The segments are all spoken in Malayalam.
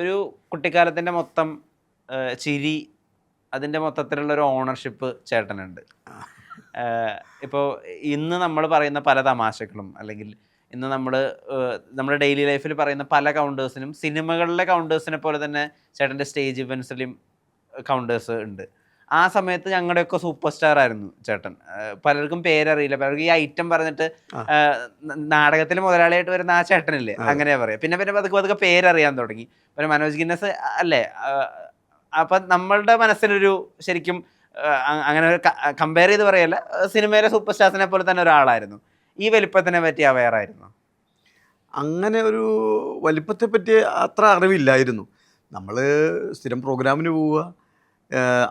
ഒരു കുട്ടിക്കാലത്തിന്റെ മൊത്തം ചിരി അതിന്റെ മൊത്തത്തിലുള്ള ഒരു ഓണർഷിപ്പ് ചേട്ടനുണ്ട്. ഇപ്പോൾ ഇന്ന് നമ്മൾ പറയുന്ന പല തമാശകളും അല്ലെങ്കിൽ ഇന്ന് നമ്മൾ നമ്മുടെ ഡെയിലി ലൈഫിൽ പറയുന്ന പല കൗണ്ടേഴ്സിനും സിനിമകളിലെ കൗണ്ടേഴ്സിനെ പോലെ തന്നെ ചേട്ടന്റെ സ്റ്റേജ് ഇവൻസിലും കൗണ്ടേഴ്സ് ഉണ്ട്. ആ സമയത്ത് ഞങ്ങളുടെയൊക്കെ സൂപ്പർ സ്റ്റാർ ആയിരുന്നു ചേട്ടൻ. പലർക്കും പേരറിയില്ല. പലർക്കും ഈ ഐറ്റം പറഞ്ഞിട്ട്. നാടകത്തിൽ മുതലാളിയായിട്ട് വരുന്ന ആ ചേട്ടനില്ലേ. അങ്ങനെയാ പറയാം. പിന്നെ പിന്നെ പതുക്കെ പതുക്കെ പേരറിയാൻ തുടങ്ങി. പിന്നെ മനോജ് ഗിന്നസ് അല്ലേ? അപ്പൊ നമ്മളുടെ മനസ്സിലൊരു ശരിക്കും അങ്ങനെ ഒരു കമ്പയർ ചെയ്ത് പറയല്ല സിനിമയിലെ സൂപ്പർ സ്റ്റാർസിനെ പോലെ തന്നെ ഒരാളായിരുന്നു. ഈ വലിപ്പത്തിനെ പറ്റി അവെയർ ആയിരുന്നു അങ്ങനെ ഒരു വലിപ്പത്തെ പറ്റി അത്ര അറിവില്ലായിരുന്നു. നമ്മൾ സ്ഥിരം പ്രോഗ്രാമിന് പോവുക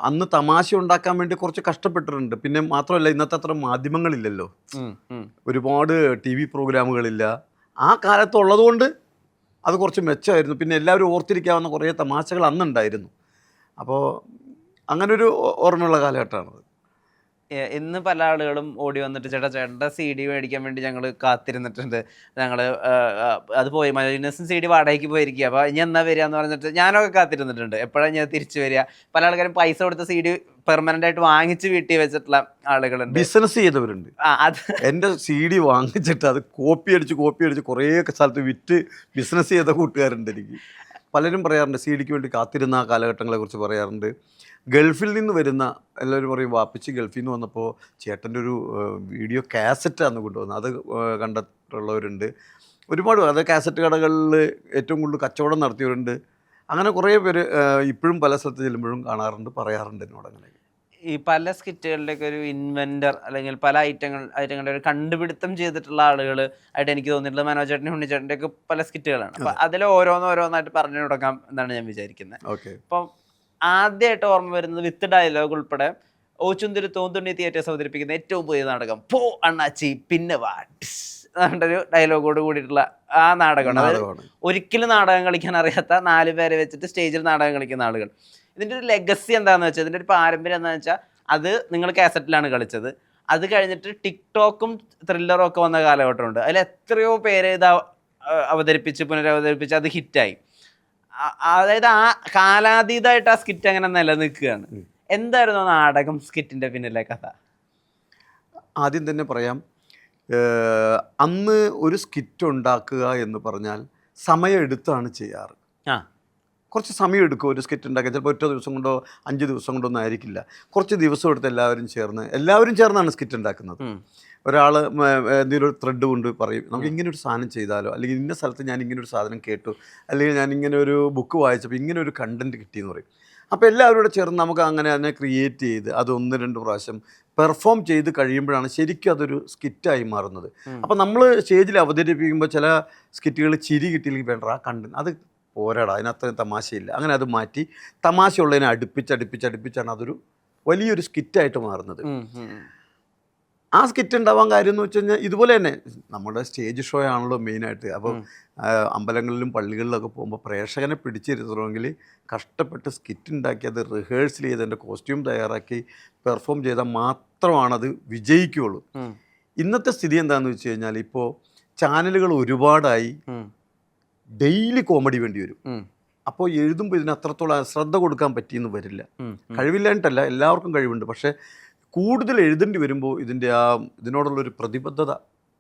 അന്ന് തമാശ ഉണ്ടാക്കാൻ വേണ്ടി കുറച്ച് കഷ്ടപ്പെട്ടിട്ടുണ്ട്. പിന്നെ മാത്രമല്ല ഇന്നത്തെ അത്ര മാധ്യമങ്ങളില്ലല്ലോ. ഒരുപാട് ടി വി പ്രോഗ്രാമുകളില്ല. ആ കാലത്തുള്ളതുകൊണ്ട് അത് കുറച്ച് മെച്ചമായിരുന്നു. പിന്നെ എല്ലാവരും ഓർത്തിരിക്കാവുന്ന കുറേ തമാശകൾ അന്നുണ്ടായിരുന്നു. അപ്പോൾ അങ്ങനൊരു ഓർമ്മയുള്ള കാലഘട്ടമാണത്. ഇന്ന് പല ആളുകളും ഓടി വന്നിട്ട് ചേട്ടാ ചേട്ടന്റെ സി ഡി മേടിക്കാൻ വേണ്ടി ഞങ്ങൾ കാത്തിരുന്നിട്ടുണ്ട്. ഞങ്ങൾ അത് പോയി. മജീനസും സി ഡി വാടകയ്ക്ക് പോയിരിക്കുക അപ്പോൾ ഇനി എന്നാ വരിക എന്ന് പറഞ്ഞിട്ട് ഞാനൊക്കെ കാത്തിരുന്നിട്ടുണ്ട്. എപ്പോഴാണ് ഞാൻ തിരിച്ചു വരിക? പല ആൾക്കാരും പൈസ കൊടുത്ത സി ഡി പെർമനന്റ് ആയിട്ട് വാങ്ങിച്ച് വീട്ടിൽ വെച്ചിട്ടുള്ള ആളുകളുണ്ട്. ബിസിനസ് ചെയ്തവരുണ്ട്. ആ അത് എന്റെ സി ഡി വാങ്ങിച്ചിട്ട് അത് കോപ്പി അടിച്ച് കോപ്പി അടിച്ച് കുറേ സ്ഥലത്ത് വിറ്റ് ബിസിനസ് ചെയ്ത കൂട്ടുകാരുണ്ട് എനിക്ക്. പലരും പറയാറുണ്ട് സി ഡിക്ക് വേണ്ടി കാത്തിരുന്ന ആ കാലഘട്ടങ്ങളെക്കുറിച്ച് പറയാറുണ്ട്. ഗൾഫിൽ നിന്ന് വരുന്ന എല്ലാവരും പറയും വാപ്പിച്ച് ഗൾഫിൽ നിന്ന് വന്നപ്പോൾ ചേട്ടന്റെ ഒരു വീഡിയോ കാസറ്റ് കാസറ്റാണ് കൊണ്ടുവന്നത് അത് കണ്ടിട്ടുള്ളവരുണ്ട്. ഒരുപാട് അത് കാസറ്റ് കടകളിൽ ഏറ്റവും കൂടുതൽ കച്ചവടം നടത്തിയവരുണ്ട്. അങ്ങനെ കുറേ പേര് ഇപ്പോഴും പല സ്ഥലത്ത് ചെല്ലുമ്പോഴും കാണാറുണ്ട് പറയാറുണ്ട് എന്നോട് അങ്ങനെ. ഈ പല സ്കിറ്റുകളുടെയൊക്കെ ഒരു ഇൻവെന്റർ അല്ലെങ്കിൽ പല ഐറ്റങ്ങൾ ഐറ്റങ്ങളുടെ ഒരു കണ്ടുപിടുത്തം ചെയ്തിട്ടുള്ള ആളുകൾ ആയിട്ട് എനിക്ക് തോന്നിയിട്ടുള്ളത് മനോജേട്ടനും ഉണ്ണിച്ചേട്ടന്റെ ഒക്കെ പല സ്കിറ്റുകളാണ്. അപ്പോൾ അതിൽ ഓരോന്നോരോന്നായിട്ട് പറഞ്ഞു തുടങ്ങാം എന്നാണ് ഞാൻ വിചാരിക്കുന്നത്. ഓക്കെ. അപ്പം ആദ്യമായിട്ട് ഓർമ്മ വരുന്നത് വിത്ത് ഡയലോഗ് ഉൾപ്പെടെ ഓച്ചുന്തിരി തോന്തുണ്ണി തിയേറ്റേഴ്സ് അവതരിപ്പിക്കുന്ന ഏറ്റവും പുതിയ നാടകം. പോ അണ്ണാച്ചി പിന്നെ വാട്സ് ഒരു ഡയലോഗോട് കൂടിയിട്ടുള്ള ആ നാടകമാണ്. അതായത് ഒരിക്കലും നാടകം കളിക്കാൻ അറിയാത്ത നാല് പേരെ വെച്ചിട്ട് സ്റ്റേജിൽ നാടകം കളിക്കുന്ന ആളുകൾ. ഇതിന്റെ ഒരു ലെഗസി എന്താണെന്ന് വെച്ചാൽ ഇതിന്റെ ഒരു പാരമ്പര്യം എന്താണെന്ന് വെച്ചാൽ അത് നിങ്ങൾ കാസറ്റിലാണ് കളിച്ചത്. അത് കഴിഞ്ഞിട്ട് ടിക്ടോക്കും ത്രില്ലറും ഒക്കെ വന്ന കാലഘട്ടമുണ്ട്. അതിൽ എത്രയോ പേര് ഇത് അവതരിപ്പിച്ച് പുനരവതരിപ്പിച്ച് അത് ഹിറ്റായി അതായത് ആ കാലാതീതമായിട്ട് ആ സ്കിറ്റ് അങ്ങനെ നിലനിൽക്കുകയാണ്. എന്തായിരുന്നു നാടകം സ്കിറ്റിന്റെ പിന്നിലെ കഥ? ആദ്യം തന്നെ പറയാം അന്ന് ഒരു സ്കിറ്റ് ഉണ്ടാക്കുക എന്ന് പറഞ്ഞാൽ സമയം എടുത്താണ് ചെയ്യാറ്. ആ. കുറച്ച് സമയം എടുക്കും ഒരു സ്കിറ്റ് ഉണ്ടാക്കാൻ. ചിലപ്പോൾ ഒറ്റ ദിവസം കൊണ്ടോ അഞ്ച് ദിവസം കൊണ്ടോ ഒന്നും ആയിരിക്കില്ല. കുറച്ച് ദിവസം എടുത്ത് എല്ലാവരും ചേർന്ന് എല്ലാവരും ചേർന്നാണ് സ്കിറ്റ് ഉണ്ടാക്കുന്നത്. ഒരാൾ എന്തെങ്കിലും ഒരു ത്രെഡ് കൊണ്ട് പറയും നമുക്ക് ഇങ്ങനെ ഒരു സാധനം ചെയ്താലോ? അല്ലെങ്കിൽ ഇന്ന സ്ഥലത്ത് ഞാൻ ഇങ്ങനെ ഒരു സാധനം കേട്ടു. അല്ലെങ്കിൽ ഞാൻ ഇങ്ങനെ ഒരു ബുക്ക് വായിച്ചപ്പോൾ ഇങ്ങനെ ഒരു കണ്ടന്റ് കിട്ടിയെന്ന് പറയും. അപ്പോൾ എല്ലാവരും കൂടെ ചേർന്ന് നമുക്ക് അങ്ങനെ അതിനെ ക്രിയേറ്റ് ചെയ്ത് അത് ഒന്ന് രണ്ട് പ്രാവശ്യം പെർഫോം ചെയ്ത് കഴിയുമ്പോഴാണ് ശരിക്കും അതൊരു സ്കിറ്റായി മാറുന്നത്. അപ്പോൾ നമ്മൾ സ്റ്റേജിൽ അവതരിപ്പിക്കുമ്പോൾ ചില സ്കിറ്റുകൾ ചിരി കിട്ടിയില്ലെങ്കിൽ വേണ്ട ആ കണ്ടന്റ് അത് പോരാടാ അതിനത്രയും തമാശയില്ല. അങ്ങനെ അത് മാറ്റി തമാശ ഉള്ളതിനെ അടുപ്പിച്ച് അടുപ്പിച്ച് അടുപ്പിച്ചാണ് അതൊരു വലിയൊരു സ്കിറ്റായിട്ട് മാറുന്നത്. ആ സ്കിറ്റ് ഉണ്ടാവാൻ കാര്യം എന്ന് വെച്ച് കഴിഞ്ഞാൽ ഇതുപോലെ തന്നെ. നമ്മുടെ സ്റ്റേജ് ഷോ ആണല്ലോ മെയിനായിട്ട് അപ്പം അമ്പലങ്ങളിലും പള്ളികളിലൊക്കെ പോകുമ്പോൾ പ്രേക്ഷകനെ പിടിച്ചിരുത്തണമെങ്കിൽ കഷ്ടപ്പെട്ട് സ്കിറ്റ് ഉണ്ടാക്കി അത് റിഹേഴ്സൽ ചെയ്ത് അതിന്റെ കോസ്റ്റ്യൂം തയ്യാറാക്കി പെർഫോം ചെയ്താൽ മാത്രമാണത് വിജയിക്കുകയുള്ളൂ ഇന്നത്തെ സ്ഥിതി എന്താണെന്ന് വെച്ച് കഴിഞ്ഞാൽ ഇപ്പോൾ ചാനലുകൾ ഒരുപാടായി. ഡെയിലി കോമഡി വേണ്ടി വരും. അപ്പോൾ എഴുതുമ്പോൾ ഇതിന് അത്രത്തോളം ശ്രദ്ധ കൊടുക്കാൻ പറ്റിയെന്ന് വരില്ല. ഉം. എല്ലാവർക്കും കഴിവുണ്ട്. പക്ഷേ കൂടുതൽ എഴുതേണ്ടി വരുമ്പോൾ ഇതിന്റെ ആ ഇതിനോടുള്ളൊരു പ്രതിബദ്ധത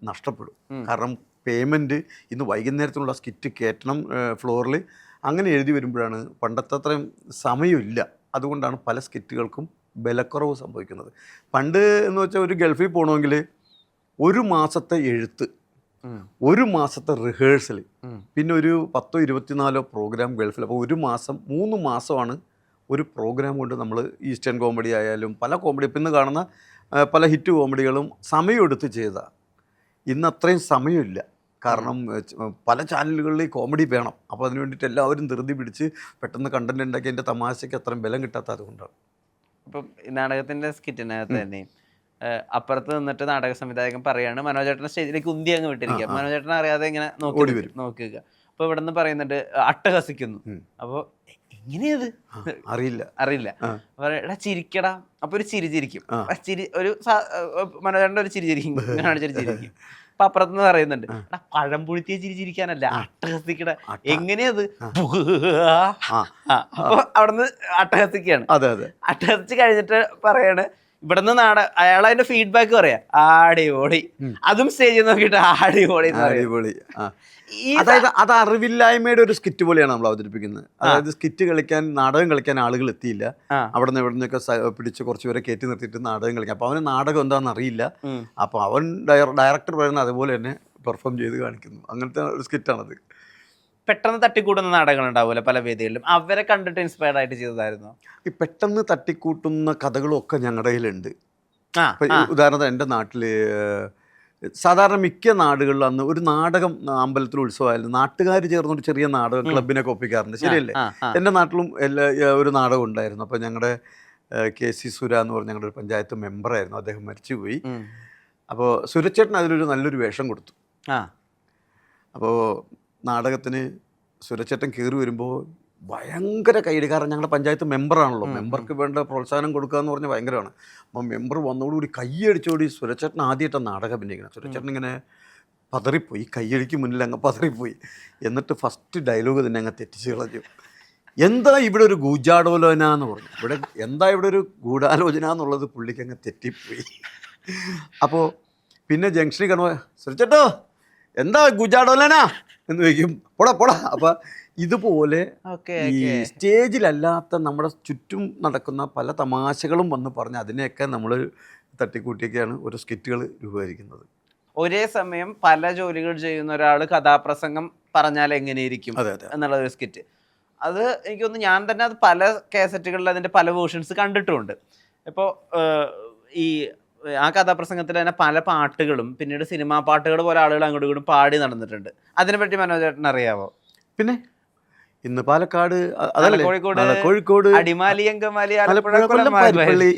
നഷ്ടപ്പെടും. കാരണം പേയ്മെന്റ് ഇന്ന് വൈകുന്നേരത്തിനുള്ള സ്കിറ്റ് കയറ്റണം ഫ്ലോറിൽ അങ്ങനെ എഴുതി വരുമ്പോഴാണ് പണ്ടത്തെ അത്രയും സമയമില്ല. അതുകൊണ്ടാണ് പല സ്കിറ്റുകൾക്കും ബലക്കുറവ് സംഭവിക്കുന്നത്. പണ്ട് എന്ന് വെച്ചാൽ ഒരു ഗൾഫിൽ പോകണമെങ്കിൽ ഒരു മാസത്തെ എഴുത്ത് ഒരു മാസത്തെ റിഹേഴ്സൽ പിന്നെ ഒരു പത്തോ ഇരുപത്തിനാലോ പ്രോഗ്രാം ഗൾഫിൽ അപ്പോൾ ഒരു മാസം മൂന്ന് മാസമാണ് ഒരു പ്രോഗ്രാം കൊണ്ട് നമ്മൾ ഈസ്റ്റേൺ കോമഡി ആയാലും പല കോമഡി ഇപ്പം ഇന്ന് കാണുന്ന പല ഹിറ്റ് കോമഡികളും സമയമെടുത്ത് ചെയ്ത. ഇന്ന് അത്രയും സമയമില്ല. കാരണം പല ചാനലുകളിൽ കോമഡി വേണം. അപ്പോൾ അതിന് വേണ്ടിയിട്ട് എല്ലാവരും ധൃതി പിടിച്ച് പെട്ടെന്ന് കണ്ടന്റ് ഉണ്ടാക്കി എന്റെ തമാശയ്ക്ക് അത്രയും ബലം കിട്ടാത്ത അതുകൊണ്ടാണ്. ഇപ്പം ഈ നാടകത്തിന്റെ സ്കിറ്റിനകത്ത് തന്നെ അപ്പുറത്ത് നിന്നിട്ട് നാടക സംവിധായകൻ പറയാണ് മനോജേട്ടൻ സ്റ്റേജിലേക്ക് ഉന്തി അങ്ങ് വിട്ടിരിക്കുക. മനോജേട്ടൻ അറിയാതെ ഇങ്ങനെ നോക്കി നോക്കുക അപ്പോൾ ഇവിടെ നിന്ന് പറയുന്നുണ്ട് അട്ടഹസിക്കുന്നു. കസിക്കുന്നു അപ്പൊ എങ്ങനെയത്? അറിയില്ല. അറിയില്ല. എടാ ചിരിക്കടാ. അപ്പൊ ഒരു ചിരി ചിരിക്കും. ചിരി ഒരു ഏഹ് ഒരു ചിരി ചിരിക്കും. കാണിച്ചൊരു ചിരിക്കും. അപ്പൊ അപ്പുറത്തുനിന്ന് പറയുന്നുണ്ട് എടാ പഴം ചിരി ചിരിച്ചിരിക്കാനല്ല അട്ടഹസിക്കട. എങ്ങനെയത്? അപ്പൊ അവിടുന്ന് അട്ടഹസിക്കാണ് അതെ അതെ. അട്ടഹസിച്ച് കഴിഞ്ഞിട്ട് പറയാണ് ഇവിടുന്ന് നാട അയാൾ അതിന്റെ ഫീഡ്ബാക്ക് പറയാ ആടി ഓടി അതും സ്റ്റേജിൽ നോക്കിയിട്ട് ആടി ഓടി. അടിപൊളി അതായത് അത് അറിവില്ലായ്മയുടെ ഒരു സ്കിറ്റ് പോലെയാണ് നമ്മൾ അവതരിപ്പിക്കുന്നത്. അതായത് സ്കിറ്റ് കളിക്കാൻ നാടകം കളിക്കാൻ ആളുകൾ എത്തിയില്ല. അവിടെ നിന്ന് ഇവിടെ നിന്നൊക്കെ പിടിച്ച് കുറച്ചുപേരെ കയറ്റി നിർത്തിയിട്ട് നാടകം കളിക്കാം. അപ്പൊ അവന് നാടകം എന്താണെന്ന് അറിയില്ല. അപ്പൊ അവൻ ഡയറക്ടർ പറയുന്നത് അതുപോലെ തന്നെ പെർഫോം ചെയ്ത് കാണിക്കുന്നു. അങ്ങനത്തെ ഒരു സ്കിറ്റാണത് പെട്ടെന്ന് തട്ടിക്കൂട്ടുന്ന നാടകങ്ങൾ ഉണ്ടാവുമല്ലോ പല വേദികളിലും. അവരെ കണ്ടിട്ട് ഇൻസ്പയർഡ് ആയിട്ട് ചെയ്തതായിരുന്നു. ഈ പെട്ടെന്ന് തട്ടിക്കൂട്ടുന്ന കഥകളും ഒക്കെ ഞങ്ങളുടെ കയ്യിലുണ്ട് ഉദാഹരണത്തിന് എന്റെ നാട്ടിൽ സാധാരണ മിക്ക നാടുകളിലും അന്ന് ഒരു നാടകം അമ്പലത്തിൽ ഉത്സവമായാലും നാട്ടുകാർ ചേർന്നൊരു ചെറിയ നാടകം ക്ലബിനൊക്കെ ഒപ്പിക്കാറുണ്ട്. ശരിയല്ലേ. എന്റെ നാട്ടിലും എല്ലാ ഒരു നാടകം ഉണ്ടായിരുന്നു. അപ്പോൾ ഞങ്ങളുടെ കെ സി സുര എന്ന് പറഞ്ഞ ഞങ്ങളുടെ ഒരു പഞ്ചായത്ത് മെമ്പറായിരുന്നു അദ്ദേഹം മരിച്ചുപോയി. അപ്പോൾ സുരച്ചേട്ടൻ അതിലൊരു നല്ലൊരു വേഷം കൊടുത്തു. ആ. അപ്പോൾ നാടകത്തിന് സുരച്ചേട്ടൻ കയറി വരുമ്പോൾ ഭയങ്കര കൈയ്യടി. കാരണം ഞങ്ങളുടെ പഞ്ചായത്ത് മെമ്പറാണല്ലോ. മെമ്പർക്ക് വേണ്ട പ്രോത്സാഹനം കൊടുക്കുക എന്ന് പറഞ്ഞാൽ ഭയങ്കരമാണ്. അപ്പം മെമ്പർ വന്നതോടുകൂടി കൈയടിച്ചോടി സുരച്ചേട്ടൻ ആദ്യമായിട്ടാണ് നാടകം അഭിനയിക്കണം സുരച്ചേട്ടൻ ഇങ്ങനെ പതറിപ്പോയി. കൈയടിക്ക് മുന്നിൽ അങ്ങ് പതറിപ്പോയി. എന്നിട്ട് ഫസ്റ്റ് ഡയലോഗ് തന്നെ അങ്ങ് തെറ്റിച്ച് കളഞ്ഞു. എന്താ ഇവിടെ ഒരു ഗൂജാടോലോചന എന്ന് പറഞ്ഞു. ഇവിടെ എന്താ ഇവിടെ ഒരു ഗൂഢാലോചന എന്നുള്ളത് പുള്ളിക്ക് അങ്ങ് തെറ്റിപ്പോയി. അപ്പോൾ പിന്നെ ജംഗ്ഷനിൽ കണോ സുരച്ചേട്ടോ എന്താ ഗുജാടോലന എന്ന് ചോദിക്കും. പോടാ പോടാ. അപ്പൊ ഇതുപോലെ ഈ സ്റ്റേജിലല്ലാത്ത നമ്മുടെ ചുറ്റും നടക്കുന്ന പല തമാശകളും വന്ന് പറഞ്ഞ് അതിനെയൊക്കെ നമ്മൾ തട്ടിക്കൂട്ടിയൊക്കെയാണ് ഓരോ സ്കിറ്റുകൾ രൂപീകരിക്കുന്നത്. ഒരേ സമയം പല ജോലികൾ ചെയ്യുന്ന ഒരാൾ കഥാപ്രസംഗം പറഞ്ഞാൽ എങ്ങനെയിരിക്കും അതെ അതെ. എന്നുള്ള ഒരു സ്കിറ്റ്. അത് എനിക്കൊന്ന് ഞാൻ തന്നെ അത് പല കാസറ്റുകളിൽ അതിന്റെ പല വേർഷൻസ് കണ്ടിട്ടുമുണ്ട് ഇപ്പോൾ ഈ ആ കഥാപ്രസംഗത്തിൽ തന്നെ പല പാട്ടുകളും പിന്നീട് സിനിമാ പാട്ടുകൾ പോലെ ആളുകൾ അങ്ങോട്ടും ഇങ്ങോട്ടും പാടി നടന്നിട്ടുണ്ട്. അതിനെപ്പറ്റി മനോജേട്ടൻ അറിയാവോ? പിന്നെ? ഇന്ന് പാലക്കാട് അതല്ലേ? കോഴിക്കോട്, കോഴിക്കോട് അടിമാലി അങ്കമാലി ആലപ്പുഴ കൊല്ലം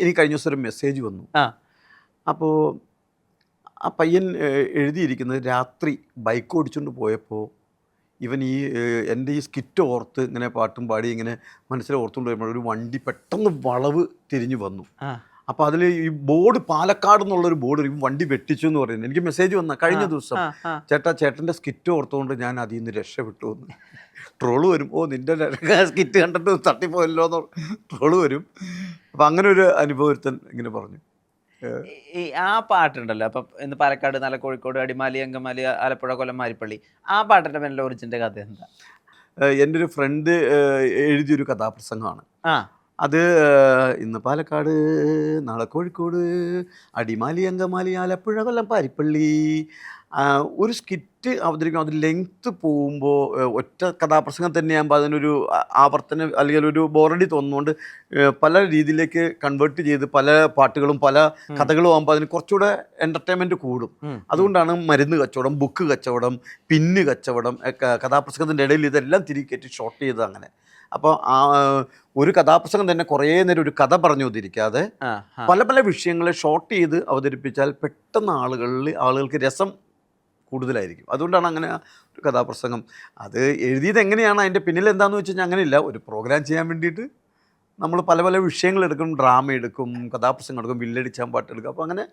എനിക്ക് കഴിഞ്ഞ ദിവസം ഒരു മെസ്സേജ് വന്നു. അപ്പോൾ ആ പയ്യൻ എഴുതിയിരിക്കുന്നത് രാത്രി ബൈക്ക് ഓടിച്ചുകൊണ്ട് പോയപ്പോൾ ഇവൻ ഈ എന്റെ ഈ സ്കിറ്റ് ഓർത്ത് ഇങ്ങനെ പാട്ടും പാടി ഇങ്ങനെ മനസ്സിൽ ഓർത്തുകൊണ്ട് വരുമ്പോൾ ഒരു വണ്ടി പെട്ടെന്ന് വളവ് തിരിഞ്ഞു വന്നു. അപ്പോൾ അതിൽ ഈ ബോർഡ് പാലക്കാട് എന്നുള്ളൊരു ബോർഡ് വണ്ടി വെട്ടിച്ചു എന്ന് പറയുന്നത് എനിക്ക് മെസ്സേജ് വന്ന കഴിഞ്ഞ ദിവസം. ചേട്ടാ ചേട്ടന്റെ സ്കിറ്റ് ഓർത്തുകൊണ്ട് ഞാൻ അതിൽ നിന്ന് രക്ഷപ്പെട്ടു എന്ന്. ട്രോൾ വരും. ഓ നിന്റെ സ്കിറ്റ് കണ്ടിട്ട് തട്ടിപ്പോയല്ലോ എന്ന് ട്രോൾ വരും. അപ്പം അങ്ങനെ ഒരു അനുഭവത്തൻ ഇങ്ങനെ പറഞ്ഞു. ഈ ആ പാട്ടുണ്ടല്ലോ. അപ്പൊ ഇന്ന് പാലക്കാട് നല്ല കോഴിക്കോട് അടിമാലി അങ്കമാലി ആലപ്പുഴ കൊല്ലം മാരിപ്പള്ളി. ആ പാട്ടിന്റെ പിന്നിലെ ഒറിജിന്റെ കഥ എന്താ? എന്റെ ഒരു ഫ്രണ്ട് എഴുതിയൊരു കഥാപ്രസംഗമാണ്. ആ. അത് ഇന്ന് പാലക്കാട് നാളെ കോഴിക്കോട് അടിമാലി അങ്കമാലി ആലപ്പുഴ കൊല്ലം പാരിപ്പള്ളി ഒരു സ്കിറ്റ് അവതരിക്കും. അത് ലെങ്ത്ത് പോകുമ്പോൾ ഒറ്റ കഥാപ്രസംഗം തന്നെയാകുമ്പോൾ അതിനൊരു ആവർത്തനം അല്ലെങ്കിൽ ഒരു ബോറടി തോന്നുന്നുണ്ട് പല രീതിയിലേക്ക് കൺവേർട്ട് ചെയ്ത് പല പാട്ടുകളും പല കഥകളും ആകുമ്പോൾ അതിന് കുറച്ചുകൂടെ എന്റർടൈൻമെന്റ് കൂടും. അതുകൊണ്ടാണ് മരുന്ന് കച്ചവടം ബുക്ക് കച്ചവടം പിന്ന് കച്ചവടം കഥാപ്രസംഗത്തിന്റെ ഇടയിൽ ഇതെല്ലാം തിരികെ കയറ്റി ഷോർട്ട് ചെയ്ത് അങ്ങനെ അപ്പോൾ ആ ഒരു കഥാപ്രസംഗം തന്നെ കുറേ നേരം ഒരു കഥ പറഞ്ഞു ആ. പല പല വിഷയങ്ങളെ ഷോർട്ട് ചെയ്ത് അവതരിപ്പിച്ചാൽ പെട്ടെന്ന് ആളുകളിൽ ആളുകൾക്ക് രസം കൂടുതലായിരിക്കും. അതുകൊണ്ടാണ് അങ്ങനെ ഒരു കഥാപ്രസംഗം. അത് എഴുതിയത് എങ്ങനെയാണ്? അതിന്റെ പിന്നിൽ എന്താണെന്ന് വെച്ച് കഴിഞ്ഞാൽ അങ്ങനെയില്ല. ഒരു പ്രോഗ്രാം ചെയ്യാൻ വേണ്ടിയിട്ട് നമ്മൾ പല പല വിഷയങ്ങൾ എടുക്കും. ഡ്രാമ എടുക്കും കഥാപ്രസംഗം എടുക്കും വില്ലടിച്ചാൻ പാട്ട് എടുക്കും. അപ്പോൾ അങ്ങനെ